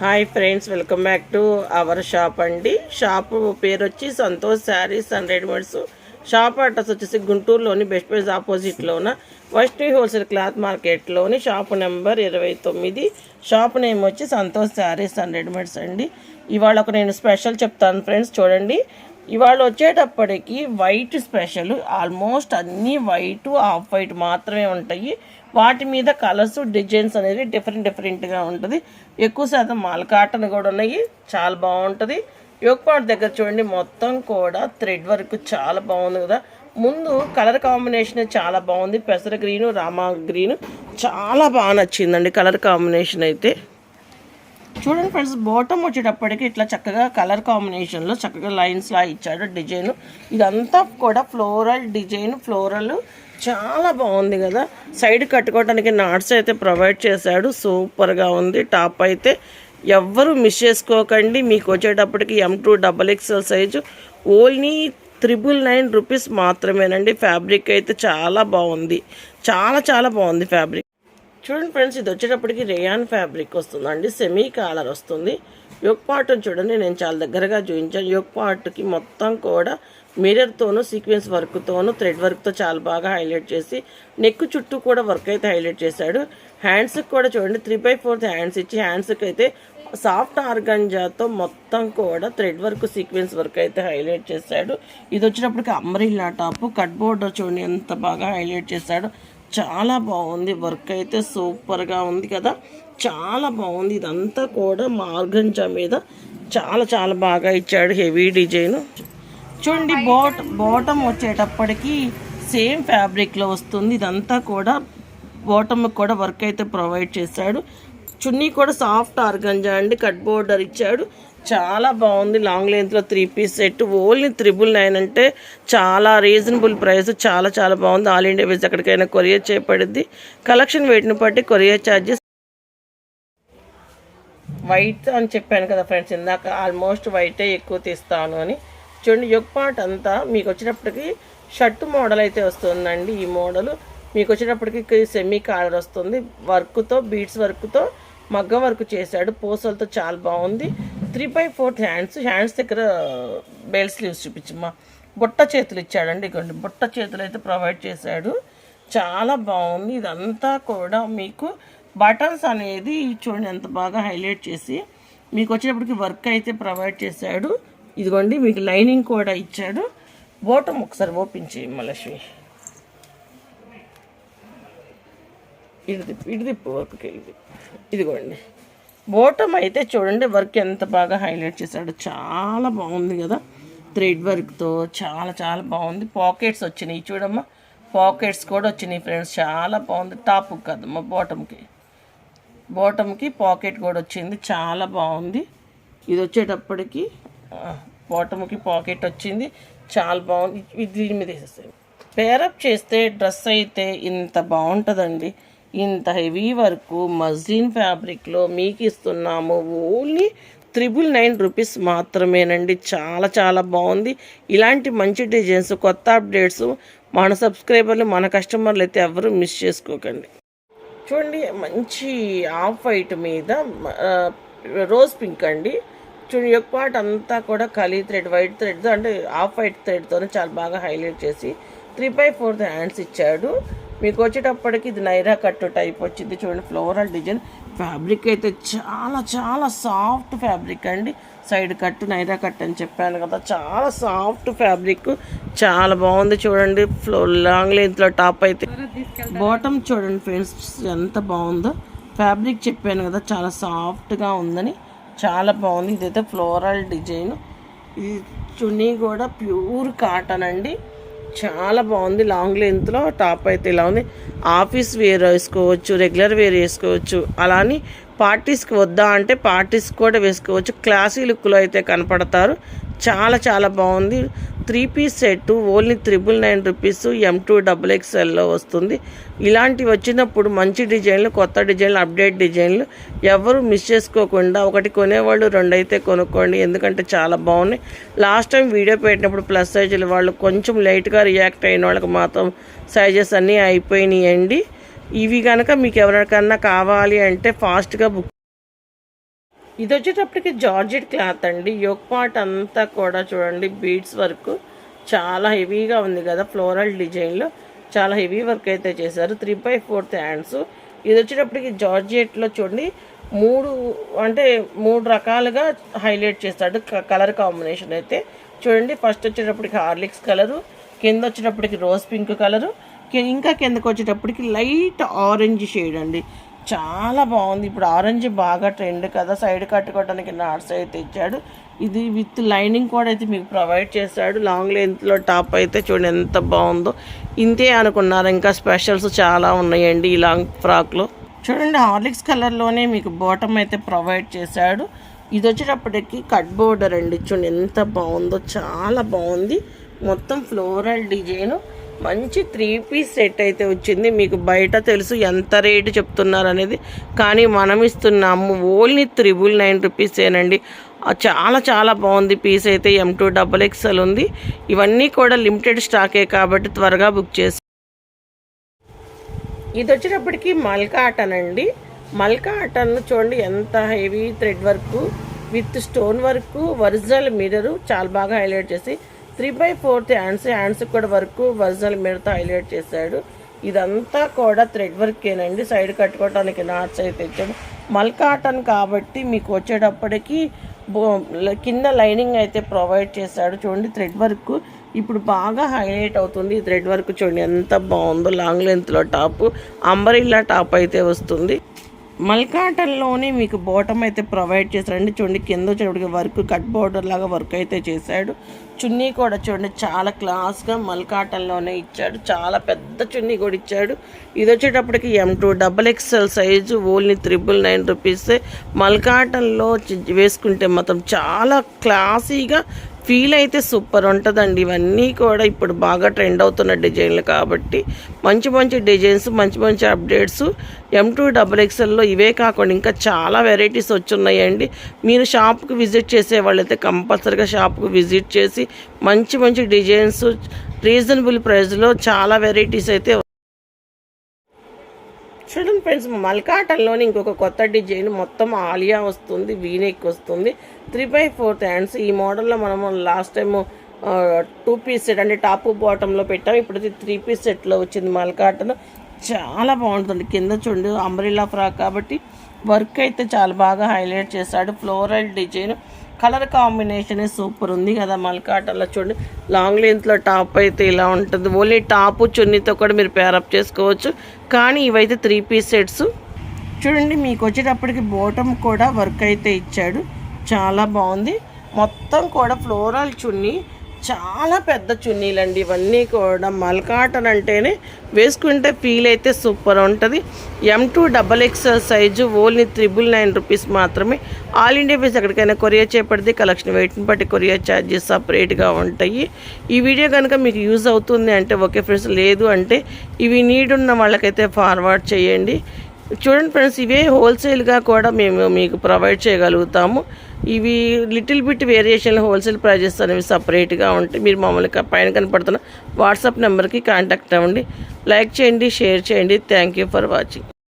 Hi friends welcome back to our shop అండి. Shop పేరు వచ్చి Santosh saris and readymades shop address వచ్చేసి గుంటూరులోని బెస్ట్ ప్రైజ్ ఆపోజిట్లోన వైష్ణవి హోల్సేల్ క్లాత్ మార్కెట్లోని షాప్ నెంబర్ ఇరవై తొమ్మిది. షాప్ నేమ్ వచ్చి సంతోష్ శారీస్ అండ్ రెడీమేడ్స్ అండి. ఇవాళ ఒక నేను స్పెషల్ చెప్తాను ఫ్రెండ్స్ చూడండి. ఇవాళ వచ్చేటప్పటికి వైట్ స్పెషల్ ఆల్మోస్ట్ అన్నీ వైట్ ఆఫ్ వైట్ మాత్రమే ఉంటాయి. వాటి మీద కలర్స్ డిజైన్స్ అనేది డిఫరెంట్ డిఫరెంట్గా ఉంటుంది. ఎక్కువ శాతం మాల్ కాటన్ కూడా ఉన్నాయి. చాలా బాగుంటుంది. యోక్పాట్ దగ్గర చూడండి మొత్తం కూడా థ్రెడ్ వర్క్ చాలా బాగుంది కదా. ముందు కలర్ కాంబినేషన్ చాలా బాగుంది. పెసర గ్రీను రామా గ్రీను చాలా బాగా నచ్చిందండి కలర్ కాంబినేషన్ అయితే. చూడండి ఫ్రెండ్స్ బాటమ్ వచ్చేటప్పటికి ఇట్లా చక్కగా కలర్ కాంబినేషన్లో చక్కగా లైన్స్ లా ఇచ్చాడు డిజైన్ ఇదంతా కూడా ఫ్లోరల్ డిజైన్ ఫ్లోరల్ చాలా బాగుంది కదా. సైడ్ కట్టుకోవడానికి నాట్స్ అయితే ప్రొవైడ్ చేశాడు. సూపర్గా ఉంది. టాప్ అయితే ఎవ్వరు మిస్ చేసుకోకండి. మీకు వచ్చేటప్పటికి M two double XL size only triple nine rupees మాత్రమేనండి. ఫ్యాబ్రిక్ అయితే చాలా బాగుంది. చాలా చాలా బాగుంది ఫ్యాబ్రిక్ చూడండి ఫ్రెండ్స్ ఇది వచ్చేటప్పటికి రేయాన్ ఫ్యాబ్రిక్ వస్తుందండి. సెమీ కాలర్ వస్తుంది. యోగ్ పార్ట్ చూడండి నేను చాలా దగ్గరగా చూపించాను. యోగ్ పార్ట్కి మొత్తం కూడా మిరర్తోనూ సీక్వెన్స్ వర్క్తోనూ థ్రెడ్ వర్క్తో చాలా బాగా హైలైట్ చేసి నెక్ చుట్టూ కూడా వర్క్ అయితే హైలైట్ చేశాడు. హ్యాండ్స్కి కూడా చూడండి త్రీ బై ఫోర్త్ హ్యాండ్స్ ఇచ్చి హ్యాండ్స్కి అయితే సాఫ్ట్ ఆర్గంజాతో మొత్తం కూడా థ్రెడ్ వర్క్ సీక్వెన్స్ వర్క్ అయితే హైలైట్ చేశాడు. ఇది వచ్చినప్పటికి అమ్రిల్లా టాప్ కట్ బోర్డర్ చూడండి ఎంత బాగా హైలైట్ చేశాడు. చాలా బాగుంది. వర్క్ అయితే సూపర్గా ఉంది కదా. చాలా బాగుంది. ఇదంతా కూడా మార్గంజా మీద చాలా చాలా బాగా ఇచ్చాడు హెవీ డిజైన్. చూడండి బాట్ బాటమ్ వచ్చేటప్పటికి సేమ్ ఫ్యాబ్రిక్లో వస్తుంది. ఇదంతా కూడా బాటమ్ కూడా వర్క్ అయితే ప్రొవైడ్ చేశాడు. చున్నీ కూడా సాఫ్ట్ ఆర్గంజా అండి. కట్ బోర్డర్ ఇచ్చాడు. చాలా బాగుంది. లాంగ్ లెంత్లో three piece set only triple nine అంటే చాలా రీజనబుల్ ప్రైస్ చాలా చాలా బాగుంది. ఆల్ ఇండియా వేస్ ఎక్కడికైనా కొరియర్ చేయబడింది కలెక్షన్ వెయిట్ని బట్టి కొరియర్ ఛార్జెస్ వైట్ అని చెప్పాను కదా ఫ్రెండ్స్ ఇందాక ఆల్మోస్ట్ వైటే ఎక్కువ తీస్తాను అని. చూడండి యొక్క పార్ట్ అంతా మీకు వచ్చినప్పటికీ షర్ట్ మోడల్ అయితే వస్తుందండి ఈ మోడల్ మీకు వచ్చేటప్పటికి సెమీ కాలర్ వస్తుంది. వర్క్తో బీట్స్ వర్క్తో మగ్గ వర్క్ చేశాడు. పూసలతో చాలా బాగుంది. Three by fourth hands hands దగ్గర బెల్ స్లీవ్స్ చూపించమ్మా బుట్ట చేతులు ఇచ్చాడండి ఇగోండి. బుట్ట చేతులు అయితే ప్రొవైడ్ చేశాడు. చాలా బాగుంది. ఇదంతా కూడా మీకు బటన్స్ అనేది చూడండి ఎంత బాగా హైలైట్ చేసి. మీకు వచ్చేటప్పటికి వర్క్ అయితే ప్రొవైడ్ చేశాడు. ఇదిగోండి మీకు లైనింగ్ కూడా ఇచ్చాడు. బోటం ఒకసారి ఓపెన్ చేయమ్మా లక్ష్మి. ఇడిదిప్పు ఇడిదిప్పు ఇటు వర్క్కి ఇది ఇదిగోండి. బోటం అయితే చూడండి వర్క్ ఎంత బాగా హైలైట్ చేశాడు. చాలా బాగుంది కదా. థ్రెడ్ వర్క్తో చాలా చాలా బాగుంది. పాకెట్స్ వచ్చినాయి చూడమ్మా. పాకెట్స్ కూడా వచ్చినాయి ఫ్రెండ్స్ చాలా బాగుంది. టాప్ కదమ్మా బాటమ్కి బాటమ్కి పాకెట్ కూడా వచ్చింది. చాలా బాగుంది. ఇది వచ్చేటప్పటికి బాటమ్కి పాకెట్ వచ్చింది. చాలా బాగుంది. ఇది దీని మీద వేసేసాయి పేరప్ చేస్తే డ్రెస్ అయితే ఇంత బాగుంటుందండి. ఇంత హెవీ వర్క్ మజ్లిన్ ఫ్యాబ్రిక్లో మీకు ఇస్తున్నాము ఓన్లీ త్రిబుల్ నైన్ రూపీస్ మాత్రమేనండి. చాలా చాలా బాగుంది. ఇలాంటి మంచి డిజైన్స్ కొత్త అప్డేట్స్ మన సబ్స్క్రైబర్లు మన కస్టమర్లు అయితే ఎవరు మిస్ చేసుకోకండి. చూడండి మంచి ఆఫ్ వైట్ మీద రోజ్ పింక్ అండి. చూడండి యొక్క పాట అంతా కూడా కలీ థ్రెడ్ వైట్ థ్రెడ్ అంటే ఆఫ్ వైట్ థ్రెడ్తోనే చాలా బాగా హైలైట్ చేసి త్రీ బై ఫోర్త్ హ్యాండ్స్ ఇచ్చాడు. మీకు వచ్చేటప్పటికి ఇది నైరా కట్టు టైప్ వచ్చింది. చూడండి ఫ్లోరల్ డిజైన్. ఫ్యాబ్రిక్ అయితే చాలా చాలా సాఫ్ట్ ఫ్యాబ్రిక్ అండి. సైడ్ కట్టు నైరా కట్ అని చెప్పాను కదా. చాలా సాఫ్ట్ ఫ్యాబ్రిక్. చాలా బాగుంది చూడండి. ఫ్లో లాంగ్ లెంత్లో టాప్ అయితే. బాటమ్ చూడండి ఫ్రెండ్స్ ఎంత బాగుందో. ఫ్యాబ్రిక్ చెప్పాను కదా చాలా సాఫ్ట్గా ఉందని. చాలా బాగుంది. ఇదైతే ఫ్లోరల్ డిజైన్. ఇది చున్నీ కూడా ప్యూర్ కాటన్ అండి. చాలా బాగుంది. లాంగ్ లెంత్లో టాప్ అయితే ఇలా ఉంది. ఆఫీస్ వేర్ వేసుకోవచ్చు రెగ్యులర్ వేర్ వేసుకోవచ్చు. అలా అని పార్టీస్కి వద్దా అంటే పార్టీస్ కూడా వేసుకోవచ్చు. క్లాసీ లుక్లో అయితే కనపడతారు. చాలా చాలా బాగుంది. Three piece set only triple nine rupees M two double ఎక్స్ఎల్లో వస్తుంది. ఇలాంటివి వచ్చినప్పుడు మంచి డిజైన్లు కొత్త డిజైన్లు అప్డేట్ డిజైన్లు ఎవరు మిస్ చేసుకోకుండా ఒకటి కొనేవాళ్ళు రెండు అయితే కొనుక్కోండి. ఎందుకంటే చాలా బాగున్నాయి. లాస్ట్ టైం వీడియో పెట్టినప్పుడు ప్లస్ సైజులు వాళ్ళు కొంచెం లైట్గా రియాక్ట్ అయిన వాళ్ళకి మాత్రం సైజెస్ అన్నీ అయిపోయినాయండి. ఇవి కనుక మీకు ఎవరికన్నా కావాలి అంటే ఫాస్ట్గా బుక్ ఇది వచ్చేటప్పటికి జార్జెట్ క్లాత్ అండి. యోక్ పార్ట్ అంతా కూడా చూడండి బీడ్స్ వర్క్ చాలా హెవీగా ఉంది కదా ఫ్లోరల్ డిజైన్లో. చాలా హెవీ వర్క్ అయితే చేశారు. Three by fourth hands. ఇది వచ్చేటప్పటికి జార్జెట్లో చూడండి మూడు అంటే మూడు రకాలుగా హైలైట్ చేస్తాడు కలర్ కాంబినేషన్ అయితే. చూడండి ఫస్ట్ వచ్చేటప్పటికి హార్లిక్స్ కలరు కింద వచ్చేటప్పటికి రోజ్ పింక్ కలరు ఇంకా కిందకి వచ్చేటప్పటికి లైట్ ఆరెంజ్ షేడ్ అండి. చాలా బాగుంది. ఇప్పుడు ఆరెంజ్ బాగా ట్రెండ్ కదా సైడ్ కట్టుకోవడానికి నాట్స్ అయితే ఇచ్చాడు ఇది విత్ లైనింగ్ కూడా అయితే మీకు ప్రొవైడ్ చేశాడు. లాంగ్ లెంత్లో టాప్ అయితే చూడండి ఎంత బాగుందో. ఇంతే అనుకున్నారు. ఇంకా స్పెషల్స్ చాలా ఉన్నాయండి ఈ లాంగ్ ఫ్రాక్లో చూడండి హార్లిక్స్ కలర్లోనే మీకు బాటమ్ అయితే ప్రొవైడ్ చేశాడు. ఇది వచ్చేటప్పటికి కట్ బోర్డర్ అండి. చూడండి ఎంత బాగుందో చాలా బాగుంది. మొత్తం ఫ్లోరల్ డిజైన్. మంచి త్రీ పీస్ సెట్ అయితే వచ్చింది. మీకు బయట తెలుసు ఎంత రేటు చెప్తున్నారు అనేది కానీ మనం ఇస్తున్నాము ఓన్లీ త్రిబుల్ నైన్ రూపీసేనండి చాలా చాలా బాగుంది పీస్ అయితే. ఎం టూ డబల్ ఎక్స్ఎల్ ఉంది. ఇవన్నీ కూడా లిమిటెడ్ స్టాకే కాబట్టి త్వరగా బుక్ చేసి ఇది వచ్చేటప్పటికి మల్కా అటన్ అండి. మల్కా అటన్ చూడండి ఎంత heavy thread work with stone work original mirror చాలా బాగా హైలైట్ చేసి three by fourth hands hands కూడా వర్క్ ఒరిజినల్ మిర్రర్తో హైలైట్ చేశాడు. ఇదంతా కూడా థ్రెడ్ వర్కేనండి. సైడ్ కట్టుకోవడానికి నాట్స్ అయితే ఇచ్చాడు మల్ కాటన్ కాబట్టి మీకు వచ్చేటప్పటికి బో కింద లైనింగ్ అయితే ప్రొవైడ్ చేశాడు. చూడండి థ్రెడ్ వర్క్ ఇప్పుడు బాగా హైలైట్ అవుతుంది. ఈ థ్రెడ్ వర్క్ చూడండి ఎంత బాగుందో. లాంగ్ లెంత్లో టాప్ అంబరిల్లా టాప్ అయితే వస్తుంది. మల్కాటన్లోనే మీకు బాటమ్ అయితే ప్రొవైడ్ చేశారండి చూడండి కింద వచ్చేటప్పటికి వర్క్ కట్ బోర్డర్ లాగా వర్క్ అయితే చేశాడు. చున్నీ కూడా చూడండి చాలా క్లాస్గా మల్కాటన్లోనే ఇచ్చాడు. చాలా పెద్ద చున్నీ కూడా ఇచ్చాడు. ఇది వచ్చేటప్పటికి M two double XL size only triple nine rupees మల్కాటన్లో వేసుకుంటే మాత్రం చాలా క్లాసీగా ఫీల్ అయితే సూపర్ ఉంటుందండి. ఇవన్నీ కూడా ఇప్పుడు బాగా ట్రెండ్ అవుతున్న డిజైన్లు కాబట్టి మంచి మంచి డిజైన్స్ మంచి మంచి అప్డేట్స్ ఎం టూ డబల్ ఎక్స్ఎల్లో ఇవే కాకుండా ఇంకా చాలా వెరైటీస్ వచ్చున్నాయండి. మీరు షాప్కి విజిట్ చేసే వాళ్ళైతే కంపల్సరీగా షాప్కి విజిట్ చేసి మంచి మంచి డిజైన్స్ రీజనబుల్ ప్రైస్లో చాలా వెరైటీస్ అయితే చూడండి ఫ్రెండ్స్ మల్కాటన్లోని ఇంకొక కొత్త డిజైన్ మొత్తం ఆలియా వస్తుంది వీనెక్ వస్తుంది. Three by fourth hands. ఈ మోడల్లో మనము last time two piece set అంటే టాప్ బాటంలో పెట్టాం ఇప్పుడైతే త్రీ పీస్ సెట్లో వచ్చింది మల్కాటన్ చాలా బాగుంటుంది. కింద చూడండి అంబ్రిల్లా ఫ్రాక్ కాబట్టి వర్క్ అయితే చాలా బాగా హైలైట్ చేశాడు. Floral design colour combination super ఉంది కదా మల్కాటల్లో చూడండి. లాంగ్ లెంత్లో టాప్ అయితే ఇలా ఉంటుంది. ఓన్లీ టాప్ చున్నీతో కూడా మీరు పేరప్ చేసుకోవచ్చు. కానీ ఇవైతే త్రీ పీస్ సెట్స్ చూడండి మీకు వచ్చేటప్పటికి బోటం కూడా వర్క్ అయితే ఇచ్చాడు. చాలా బాగుంది. మొత్తం కూడా ఫ్లోరల్ చున్నీ. చాలా పెద్ద చున్నీలండి. ఇవన్నీ కూడా మల్కాటన్ అంటేనే వేసుకుంటే ఫీల్ అయితే సూపర్ ఉంటుంది. M two double XL size only triple nine rupees మాత్రమే. ఆల్ ఇండియా బేస్ ఎక్కడికైనా కొరియర్ చేపడితే కలెక్షన్ వెయిట్ని బట్టి కొరియర్ ఛార్జెస్ సపరేట్గా ఉంటాయి. ఈ వీడియో కనుక మీకు యూజ్ అవుతుంది అంటే ఓకే ఫ్రెండ్స్ లేదు అంటే ఇవి నీడ్ ఉన్న వాళ్ళకైతే ఫార్వర్డ్ చేయండి. చూడండి ఫ్రెండ్స్ ఇవే హోల్సేల్గా కూడా మేము మీకు ప్రొవైడ్ చేయగలుగుతాము. ఇవి little bit variation wholesale prices అనేవి సపరేట్గా ఉంటాయి మీరు మమ్మల్ని పైన కనపడుతున్న వాట్సాప్ నెంబర్కి కాంటాక్ట్ అవ్వండి. లైక్ చేయండి షేర్ చేయండి. Thank you for watching